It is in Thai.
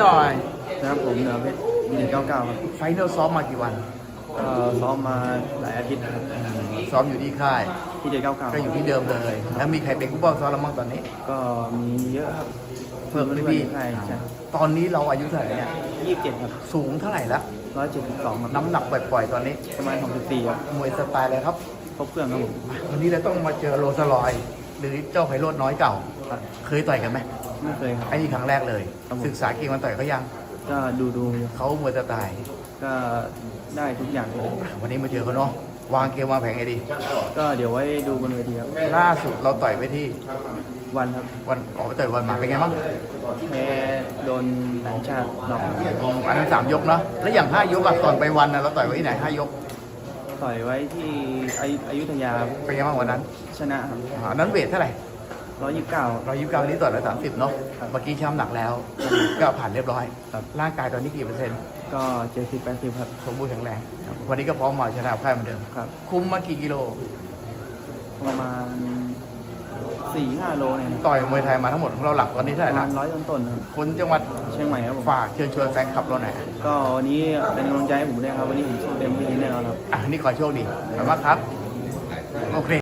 หน่อยนะครับผมเหนือเพชรหนึ่งเก้าเก้าครับไฟนอลซ้อมมากี่วันก็ซ้อมมาหลายอาทิตย์ครับซ้อมอยู่ที่ค่าย ที่เจ็ดเก้าเก้าก็อยู่ที่เดิมเลย แล้วมีใครเป็นผู้ป้องซ้อมเราบ้างตอนนี้ ก็มีเยอะครับเพิ่มขึ้นพี่ใช่ใช่ตอนนี้เราอายุเท่าไหร่เนี่ยยี่สิบเจ็ดครับ สูงเท่าไหร่ละร้อยเจ็ดสิบสองครับน้ำหนักปล่อยๆ ตอนนี้ประมาณหกสิบสี่ครับมวยสไตล์อะไรครับครบเครื่องครับผมวันนี้เราต้องมาเจอโรสลอย หรือเจ้าไพโรดน้อยเก่าครับเคยต่อยกันไหมไม่เคยครับ ไอ้นี่ครั้งแรกเลย ครับผม ศึกษาเก่งมันต่อยเขายังก็ดูดูอยู่เขามวยสไตล์ก็ได้ทุกอย่างเลยวันนี้มาเจอเขาเนาะวางเกมวางแผนไงดี ก็เดี๋ยวไว้ดูบนเวทีครับล่าสุดเราต่อยไปที่วันครับวันออกไปต่อยวันหมาเป็นไงบ้างแพ้โดนต่างชาตินอกอันนั้นสามยกเนาะแล้วอย่างห้ายกอะก่อนไปวันนะเราต่อยไว้ที่ไหนห้ายก ต่อยไว้ที่อยุอยุธยาครับเป็นไงบ้างวันนั้นชนะครับอ่าอันนั้นเวทเท่าไหร่ร้อยยี่สิบเก้าเรายี่สิบเก้านี้ต่อยร้อยสามสิบเนาะครับเมื่อกี้ช้ำหนักแล้ว ก็ผ่านเรียบร้อยครับ ร่างกายตอนนี้กี่เปอร์เซ็นต์ก็เจ็ดสิบแปดสิบครับ สมบูรณ์แข็งแรงวันนี้ก็พร้อมมาชนะค่ายเหมือนเดิม ครับ คุมมากี่กิโลประมาณ สี่ห้าโลเนี่ยนะต่อยมวยไทยมาทั้งหมดของเราหลักตอนนี้เท่าปไหร่ระมาละณร้อยต้นๆครับคนจังหวัดเชียงใหม่ครับผมฝากเชิญชวนแฟนคลับเราหน่อยก็วันนี้เป็นกำลังใจให้ผมด้วยครับวันนี้ผมสู้เต็มที่แน่นอนครับ อะนี่ขอโชคดีขอบคุณมากครับโอเค